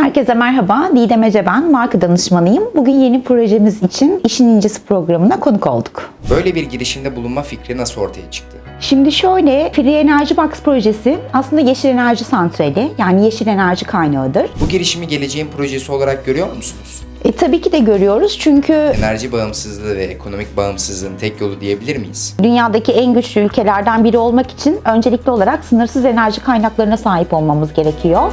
Herkese merhaba. Didem Ece ben, marka danışmanıyım. Bugün yeni projemiz için İşin İncisi programına konuk olduk. Böyle bir girişimde bulunma fikri nasıl ortaya çıktı? Şimdi şöyle, Free Energy Box projesi aslında yeşil enerji santrali, yani yeşil enerji kaynağıdır. Bu girişimi geleceğin projesi olarak görüyor musunuz? E, tabii ki de görüyoruz çünkü Enerji bağımsızlığı ve ekonomik bağımsızlığın tek yolu diyebilir miyiz? dünyadaki en güçlü ülkelerden biri olmak için öncelikli olarak sınırsız enerji kaynaklarına sahip olmamız gerekiyor.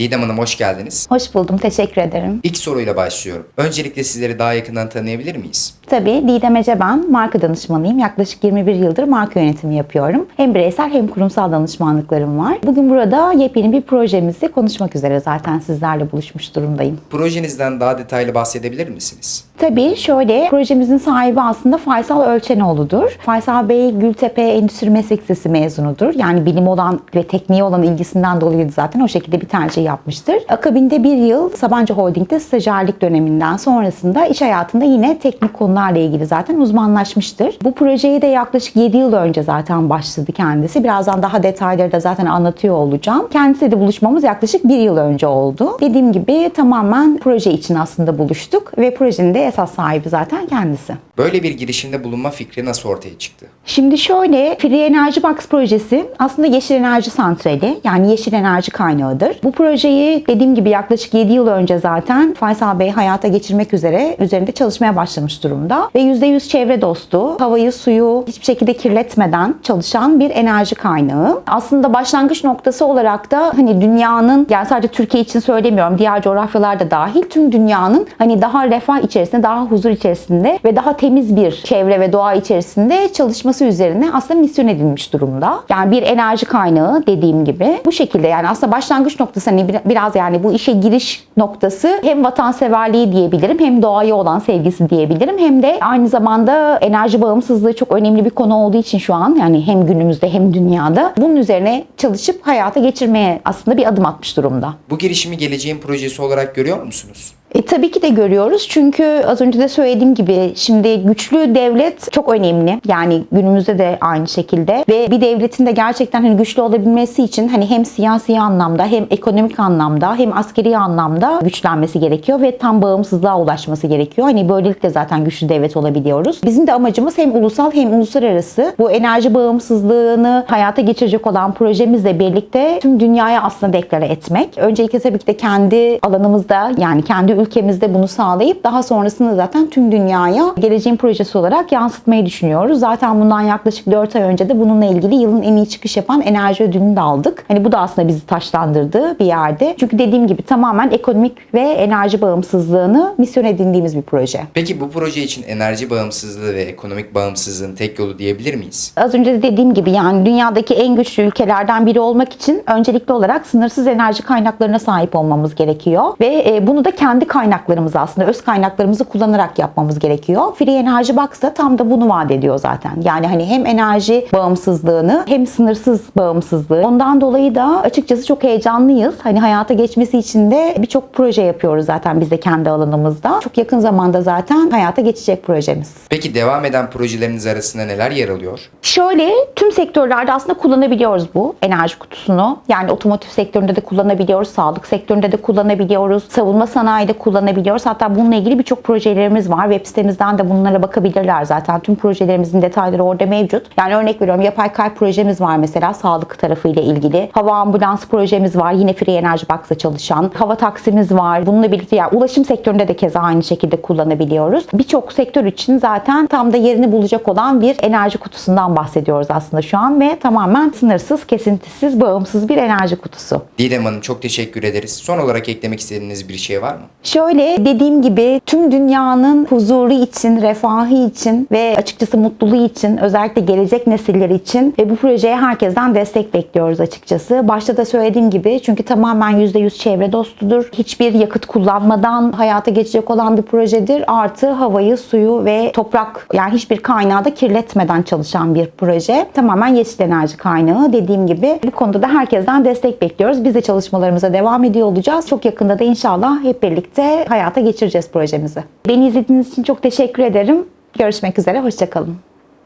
Didem Hanım hoş geldiniz. Hoş buldum, teşekkür ederim. İlk soruyla başlıyorum. Öncelikle sizleri daha yakından tanıyabilir miyiz? Tabii Didem Ece ben, marka danışmanıyım. Yaklaşık 21 yıldır marka yönetimi yapıyorum. Hem bireysel hem kurumsal danışmanlıklarım var. Bugün burada yepyeni bir projemizi konuşmak üzere zaten sizlerle buluşmuş durumdayım. Projenizden daha detaylı bahsedebilir misiniz? Tabii şöyle, projemizin sahibi aslında Faysal Ölçenoğlu'dur. Faysal Bey Gültepe Endüstri Meslek Lisesi mezunudur. Yani bilim olan ve tekniğe olan ilgisinden dolayı zaten o şekilde bir tercih yapmıştır. Akabinde bir yıl Sabancı Holding'de stajyerlik döneminden sonrasında iş hayatında yine teknik konularla ilgili zaten uzmanlaşmıştır. Bu projeyi de yaklaşık 7 yıl önce zaten başladı kendisi. Birazdan daha detayları da zaten anlatıyor olacağım. Kendisiyle de buluşmamız yaklaşık bir yıl önce oldu. Dediğim gibi tamamen proje için aslında buluştuk ve projenin de esas sahibi zaten kendisi. Böyle bir girişimde bulunma fikri nasıl ortaya çıktı? Şimdi şöyle Free Energy Box projesi aslında yeşil enerji santrali yani yeşil enerji kaynağıdır. Bu projeyi dediğim gibi yaklaşık 7 yıl önce zaten Faysal Bey hayata geçirmek üzere üzerinde çalışmaya başlamış durumda. Ve %100 çevre dostu, havayı suyu hiçbir şekilde kirletmeden çalışan bir enerji kaynağı. Aslında başlangıç noktası olarak da hani dünyanın yani sadece Türkiye için söylemiyorum diğer coğrafyalarda dahil tüm dünyanın hani daha refah içerisinde, daha huzur içerisinde ve daha temiz bir çevre ve doğa içerisinde çalışması üzerine aslında misyon edilmiş durumda. Yani bir enerji kaynağı dediğim gibi bu şekilde yani aslında başlangıç noktası hani bir- biraz yani bu işe giriş noktası hem vatanseverliği diyebilirim hem doğaya olan sevgisi diyebilirim hem de aynı zamanda enerji bağımsızlığı çok önemli bir konu olduğu için şu an yani hem günümüzde hem dünyada bunun üzerine çalışıp hayata geçirmeye aslında bir adım atmış durumda. Bu girişimi geleceğin projesi olarak görüyor musunuz? E, tabii ki de görüyoruz çünkü az önce de söylediğim gibi şimdi güçlü devlet çok önemli. Yani günümüzde de aynı şekilde ve bir devletin de gerçekten hani güçlü olabilmesi için hani hem siyasi anlamda hem ekonomik anlamda hem askeri anlamda güçlenmesi gerekiyor ve tam bağımsızlığa ulaşması gerekiyor. Hani böylelikle zaten güçlü devlet olabiliyoruz. Bizim de amacımız hem ulusal hem uluslararası bu enerji bağımsızlığını hayata geçirecek olan projemizle birlikte tüm dünyaya aslında deklare etmek. Öncelikle tabii ki de kendi alanımızda yani kendi ülkemizde bunu sağlayıp daha sonrasında zaten tüm dünyaya geleceğin projesi olarak yansıtmayı düşünüyoruz. Zaten bundan yaklaşık 4 ay önce de bununla ilgili yılın en iyi çıkış yapan enerji ödülünü de aldık. Hani bu da aslında bizi taşlandırdı bir yerde. Çünkü dediğim gibi tamamen ekonomik ve enerji bağımsızlığını misyon edindiğimiz bir proje. Peki bu proje için enerji bağımsızlığı ve ekonomik bağımsızlığın tek yolu diyebilir miyiz? Az önce de dediğim gibi yani dünyadaki en güçlü ülkelerden biri olmak için öncelikli olarak sınırsız enerji kaynaklarına sahip olmamız gerekiyor. Ve e, bunu da kendi kaynaklarımızı aslında öz kaynaklarımızı kullanarak yapmamız gerekiyor. Free Energy Box da tam da bunu vaat ediyor zaten. Yani hani hem enerji bağımsızlığını hem sınırsız bağımsızlığı. Ondan dolayı da açıkçası çok heyecanlıyız. Hani hayata geçmesi için de birçok proje yapıyoruz zaten biz de kendi alanımızda. Çok yakın zamanda zaten hayata geçecek projemiz. Peki devam eden projeleriniz arasında neler yer alıyor? Şöyle tüm sektörlerde aslında kullanabiliyoruz bu enerji kutusunu. Yani otomotiv sektöründe de kullanabiliyoruz, sağlık sektöründe de kullanabiliyoruz, savunma sanayide kullanabiliyoruz. Hatta bununla ilgili birçok projelerimiz var. Web sitemizden de bunlara bakabilirler zaten. Tüm projelerimizin detayları orada mevcut. Yani örnek veriyorum yapay kalp projemiz var mesela sağlık tarafıyla ilgili. Hava ambulans projemiz var. Yine Free Energy Box'la çalışan. Hava taksimiz var. Bununla birlikte yani ulaşım sektöründe de keza aynı şekilde kullanabiliyoruz. Birçok sektör için zaten tam da yerini bulacak olan bir enerji kutusundan bahsediyoruz aslında şu an ve tamamen sınırsız, kesintisiz, bağımsız bir enerji kutusu. Didem Hanım çok teşekkür ederiz. Son olarak eklemek istediğiniz bir şey var mı? Şöyle dediğim gibi tüm dünyanın huzuru için, refahı için ve açıkçası mutluluğu için özellikle gelecek nesiller için ve bu projeye herkesten destek bekliyoruz açıkçası. Başta da söylediğim gibi çünkü tamamen %100 çevre dostudur. Hiçbir yakıt kullanmadan hayata geçecek olan bir projedir. Artı havayı, suyu ve toprak yani hiçbir kaynağı da kirletmeden çalışan bir proje. Tamamen yeşil enerji kaynağı dediğim gibi. Bu konuda da herkesten destek bekliyoruz. Biz de çalışmalarımıza devam ediyor olacağız. Çok yakında da inşallah hep birlikte hayata geçireceğiz projemizi. Beni izlediğiniz için çok teşekkür ederim. Görüşmek üzere, hoşçakalın.